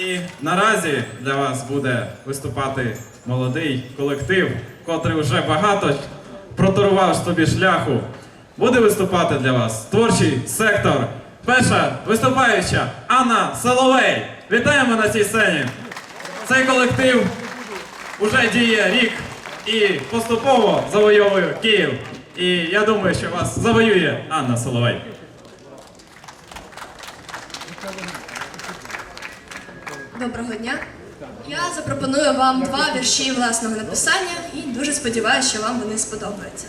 І наразі для вас буде виступати молодий колектив, котрий вже багато проторував собі шляху. Буде виступати для вас творчий сектор. Перша виступаюча Анна Соловей. Вітаємо на цій сцені. Цей колектив уже діє рік і поступово завойовує Київ. І я думаю, що вас завоює Анна Соловей. Доброго дня. Я запропоную вам два вірші власного написання і дуже сподіваюся, що вам вони сподобаються.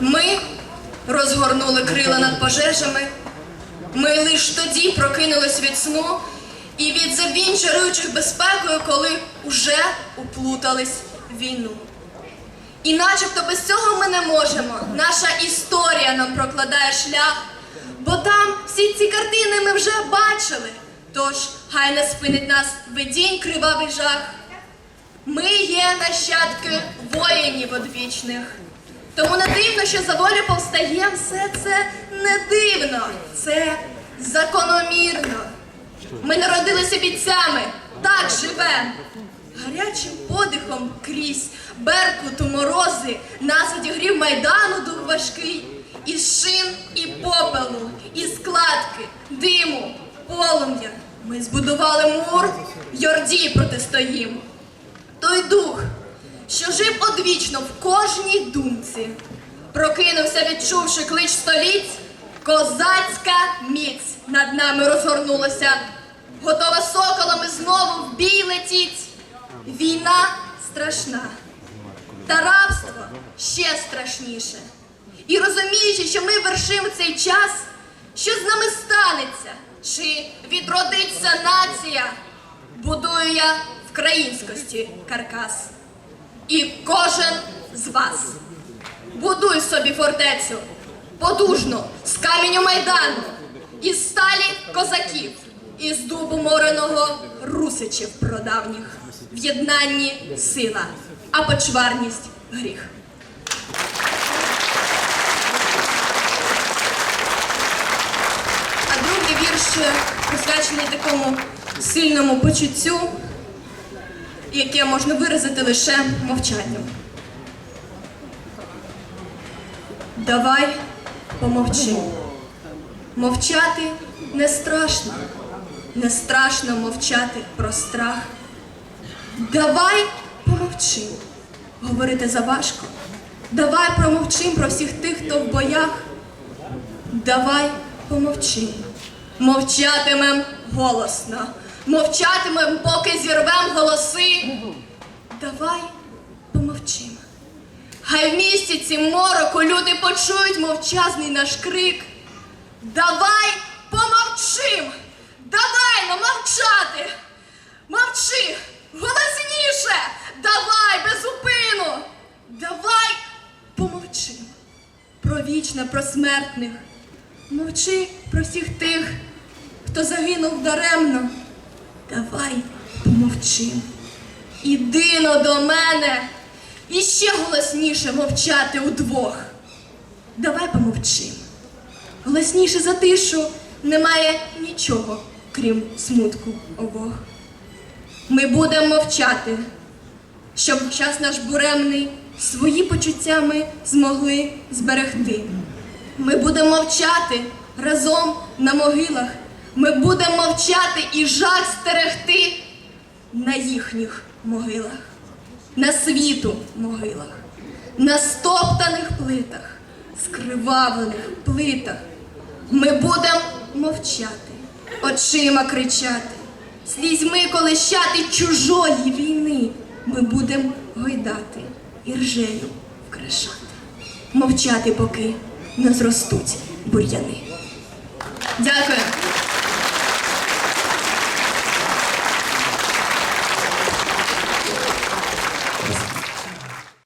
Ми розгорнули крила над пожежами. Ми лиш тоді прокинулись від сну і від забінь чаруючих безпекою, коли уже уплутались війну. І начебто без цього ми не можемо. Наша історія нам прокладає шлях, бо там всі ці картини ми вже бачили. Тож хай не спинить нас видінь кривавий жах. Ми є нащадки воїнів одвічних. Тому не дивно, що за волю повстає все це не дивно, це закономірно. Ми народилися бійцями, так живем. Гарячим подихом крізь беркуту морози нас одігрів майдану дух важкий, із шин і попелу, із складки, диму, полум'я. Ми збудували мур, Йордії протистоїм. Той дух, що жив одвічно в кожній думці, прокинувся, відчувши клич століть, козацька міць над нами розгорнулася, готова соколами знову в бій летіть. Війна страшна, та рабство ще страшніше. І розуміючи, що ми вершимо цей час, що з нами станеться, чи відродиться нація, будую я в країнськості каркас. І кожен з вас будуй собі фортецю подужну з каменю майдану, із сталі козаків, із дубу мореного русичів прадавніх. В єднанні сила, а почварність гріх. А другий вірш е, присвячений такому сильному почуттю, яке можна виразити лише мовчанням. Давай помовчи. Мовчати не страшно, не страшно мовчати про страх. Давай помовчим. Говорити заважко. Давай промовчим про всіх тих, хто в боях. Давай помовчим. Мовчатимем голосно. Мовчатимем, поки зірвем голоси. Давай помовчим. Хай в місті цім мороку люди почують мовчазний наш крик. Давай помовчим! Давай мовчати! Мовчи! Голосніше! Давай без зупину! Давай помовчим про вічне, про смертних. Мовчи про всіх тих, хто загинув даремно. Давай помовчим. Іди но до мене і ще голосніше мовчати удвох. Давай помовчим. Голосніше за тишу немає нічого, крім смутку обох. Ми будемо мовчати, щоб час наш буремний свої почуття ми змогли зберегти. Ми будемо мовчати разом на могилах. Ми будемо мовчати і жах стерегти на їхніх могилах, на світу могилах, на стоптаних плитах, скривавлених плитах. Ми будемо мовчати, очима кричати, слізьми колищати чужої війни. Ми будемо гойдати і ржею вкрашати, мовчати, поки не зростуть бур'яни. Дякую.